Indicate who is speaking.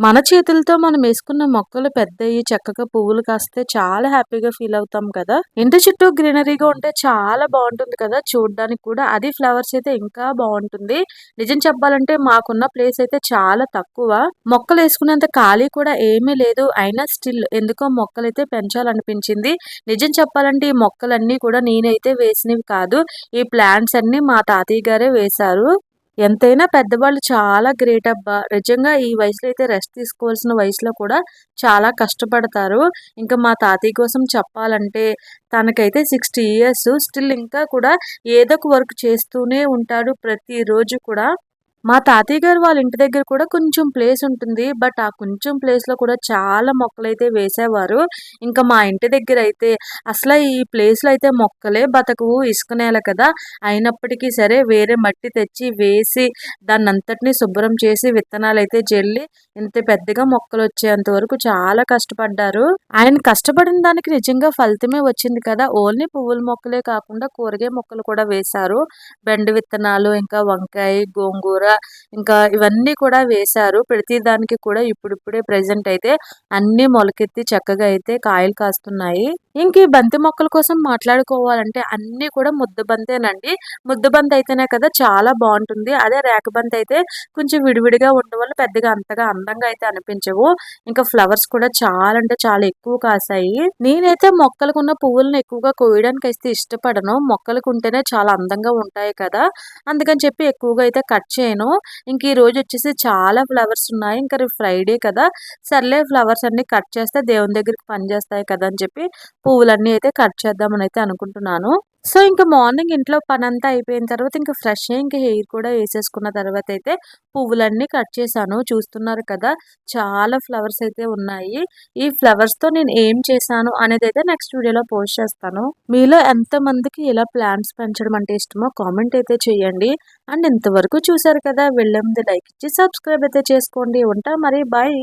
Speaker 1: మన చేతులతో మనం వేసుకున్న మొక్కలు పెద్దయి చక్కగా పువ్వులు కాస్తే చాలా హ్యాపీగా ఫీల్ అవుతాం కదా. ఇంటి చుట్టూ గ్రీనరీగా ఉంటే చాలా బాగుంటుంది కదా. చూడడానికి కూడా అది ఫ్లవర్స్ అయితే ఇంకా బాగుంటుంది. నిజం చెప్పాలంటే మాకున్న ప్లేస్ అయితే చాలా తక్కువ. మొక్కలు వేసుకునేంత ఖాళీ కూడా ఏమీ లేదు. అయినా స్టిల్ ఎందుకో మొక్కలు అయితే పెంచాలనిపించింది. నిజం చెప్పాలంటే ఈ మొక్కలన్నీ కూడా నేనైతే వేసినవి కాదు. ఈ ప్లాంట్స్ అన్ని మా తాతయ్య గారే వేశారు. ఎంతైనా పెద్దవాళ్ళు చాలా గ్రేట్ అబ్బా. నిజంగా ఈ వయసులో అయితే రెస్ట్ తీసుకోవాల్సిన వయసులో కూడా చాలా కష్టపడతారు. ఇంకా మా తాతయ్య కోసం చెప్పాలంటే తనకైతే సిక్స్టీ ఇయర్స్. స్టిల్ ఇంకా కూడా ఏదో ఒక వర్క్ చేస్తూనే ఉంటాడు ప్రతిరోజు కూడా. మా తాతయ్య గారు వాళ్ళ ఇంటి దగ్గర కూడా కొంచెం ప్లేస్ ఉంటుంది. బట్ ఆ కొంచెం ప్లేస్లో కూడా చాలా మొక్కలు అయితే వేసేవారు. ఇంకా మా ఇంటి దగ్గర అయితే అసలు ఈ ప్లేస్లో అయితే మొక్కలే బతకవు ఇసుక నేల కదా. అయినప్పటికీ సరే వేరే మట్టి తెచ్చి వేసి దాన్ని అంతటిని శుభ్రం చేసి విత్తనాలు అయితే జల్లి ఇంత పెద్దగా మొక్కలు వచ్చేంత వరకు చాలా కష్టపడ్డారు. ఆయన కష్టపడిన దానికి నిజంగా ఫలితమే వచ్చింది కదా. ఓన్లీ పువ్వుల మొక్కలే కాకుండా కూరగాయ మొక్కలు కూడా వేశారు. బెండ విత్తనాలు ఇంకా వంకాయ గోంగూర ఇంకా ఇవన్నీ కూడా వేశారు. ప్రతి దానికి కూడా ఇప్పుడిప్పుడే ప్రజెంట్ అయితే అన్ని మొలకెత్తి చక్కగా అయితే కాయలు కాస్తున్నాయి. ఇంక ఈ బంతి మొక్కల కోసం మాట్లాడుకోవాలంటే అన్ని కూడా ముద్ద బంతేనండి. ముద్ద బంతి అయితేనే కదా చాలా బాగుంటుంది. అదే రేక బంతి అయితే కొంచెం విడివిడిగా ఉండడం వల్ల పెద్దగా అంతగా అందంగా అయితే అనిపించవు. ఇంకా ఫ్లవర్స్ కూడా చాలా అంటే చాలా ఎక్కువ కాసాయి. నేనైతే మొక్కలకు ఉన్న పువ్వులను ఎక్కువగా కోయడానికి అయితే ఇష్టపడను. మొక్కలకు ఉంటేనే చాలా అందంగా ఉంటాయి కదా. అందుకని చెప్పి ఎక్కువగా అయితే కట్ చేయను. ఇంక ఈ రోజు వచ్చేసి చాలా ఫ్లవర్స్ ఉన్నాయి. ఇంకా రేపు ఫ్రైడే కదా. సర్లే ఫ్లవర్స్ అన్ని కట్ చేస్తే దేవుని దగ్గరికి పనిచేస్తాయి కదా అని చెప్పి పువ్వులన్నీ అయితే కట్ చేద్దామని అయితే అనుకుంటున్నాను. సో ఇంకా మార్నింగ్ ఇంట్లో పని అంతా అయిపోయిన తర్వాత ఇంకా ఫ్రెష్ ఇంకా హెయిర్ కూడా వేసేసుకున్న తర్వాత అయితే పువ్వులన్నీ కట్ చేశాను. చూస్తున్నారు కదా చాలా ఫ్లవర్స్ అయితే ఉన్నాయి. ఈ ఫ్లవర్స్తో నేను ఏం చేశాను అనేది అయితే నెక్స్ట్ వీడియోలో పోస్ట్ చేస్తాను. మీలో ఎంత మందికి ఇలా ప్లాంట్స్ పెంచడం అంటే ఇష్టమో కామెంట్ అయితే చేయండి. అండ్ ఇంతవరకు చూసారు కదా వెళ్ళే ముందు లైక్ ఇచ్చి సబ్స్క్రైబ్ అయితే చేసుకోండి. ఉంటా మరి బాయ్.